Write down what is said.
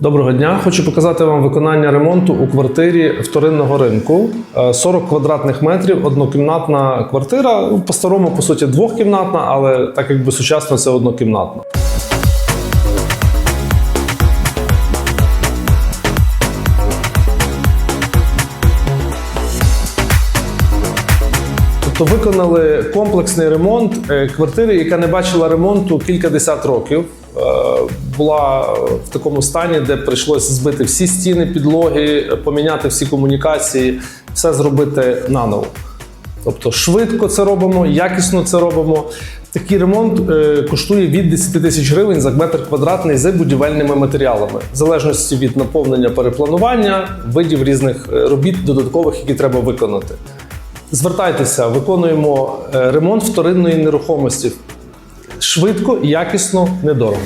Доброго дня! Хочу показати вам виконання ремонту у квартирі вторинного ринку. Е, 40 квадратних метрів, однокімнатна квартира. Ну, По-старому, по суті, двохкімнатна, але так якби сучасно це однокімнатна. Тобто виконали комплексний ремонт е, квартири, яка не бачила ремонту кілька десят років. Е, Була в такому стані, де прийшлося збити всі стіни, підлоги, поміняти всі комунікації, все зробити наново. Тобто швидко це робимо, якісно це робимо. Такий ремонт е, коштує від 10 тисяч гривень за метр квадратний з будівельними матеріалами, в залежності від наповнення перепланування, видів різних е, робіт додаткових, які треба виконати. Звертайтеся, виконуємо ремонт вторинної нерухомості швидко, якісно, недорого.